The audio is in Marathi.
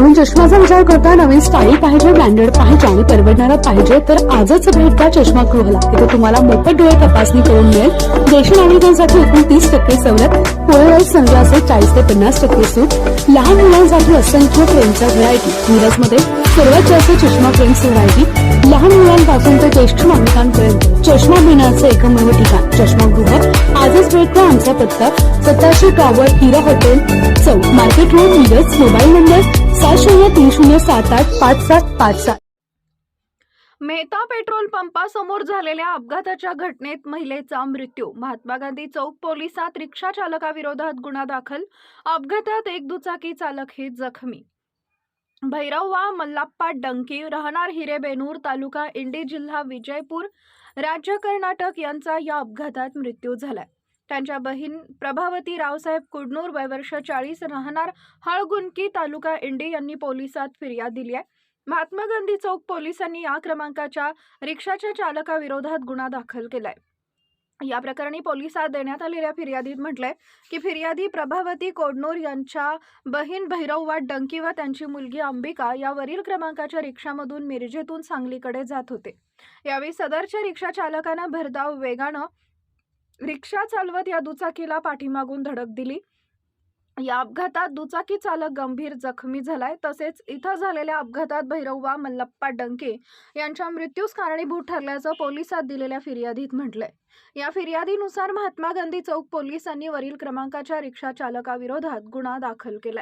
चष्म्याचा विचार करता नवीन स्टाईल पाहिजे ब्रँडेड पाहिजे आणि परवडणारा पाहिजे तर आजच भेट द्या चष्मा गृहाला. इथे तुम्हाला मोफत डोळे तपासणी करून मिळेल. ज्येष्ठ नागरिकांसाठी एकूण तीस टक्के सवलत पोळेवाईट सनग्लासेस चाळीस ते पन्नास टक्के सूट. लहान मुलांसाठी असंख्य फ्रेमच्या व्हरायटी मिरजमध्ये सर्वात जास्त चष्मा फ्रेम्स व्हरायटी लहान मुलांपासून ते ज्येष्ठ नागरिकांपर्यंत. चष्मा घेण्याचं एकमेव ठिकाण. चष्मागृह आजच भेट द्या आमचा पत्ता. सत्ताशे tower Hira hotel Chowk. Market road Miraj mobile number सात शून्य तीन शून्य सात आठ पाच सात पाच सात. मेहता पेट्रोल पंपासमोर झालेल्या अपघाताच्या घटनेत महिलेचा मृत्यू. महात्मा गांधी चौक पोलिसात रिक्षा चालकाविरोधात गुन्हा दाखल. अपघातात एक दुचाकी चालक हे जखमी. भैरववा मल्लाप्पा डंकी राहणार हिरेबेनूर तालुका इंडी जिल्हा विजयपूर राज्य कर्नाटक यांचा या अपघातात मृत्यू झालाय. त्यांच्या बहीण प्रभावती रावसाहेब कुडनूर वयवर्ष चाळीस राहणार हळगुंकी तालुका इंडी यांनी पोलिसात फिर्याद दिली आहे. महात्मा गांधी चौक पोलिसांनी या क्रमांकाच्या रिक्षाच्या चालकाविरोधात गुन्हा दाखल केलाय. या प्रकरणी पोलिसात देण्यात आलेल्या फिर्यादीत म्हटलंय की फिर्यादी प्रभावती कोडनूर यांच्या बहीण भैरववाट डंकी व त्यांची मुलगी अंबिका या वरील क्रमांकाच्या रिक्षामधून मिरजेतून सांगलीकडे जात होते. यावेळी सदरच्या रिक्षा चालकानं भरधाव वेगानं रिक्षा चालवत या दुचाकीला पाठीमागून धडक दिली. या अपघातात दुचाकी चालक गंभीर जखमी झालाय. तसेच इथं झालेल्या अपघातात भैरववा मल्लप्पा डंके यांच्या मृत्यूस कारणीभूत ठरल्याचं पोलिसात दिलेल्या फिर्यादीत म्हटलंय. या फिर्यादीनुसार महात्मा गांधी चौक पोलिसांनी वरील क्रमांकाच्या रिक्षा चालकाविरोधात गुन्हा दाखल केलाय.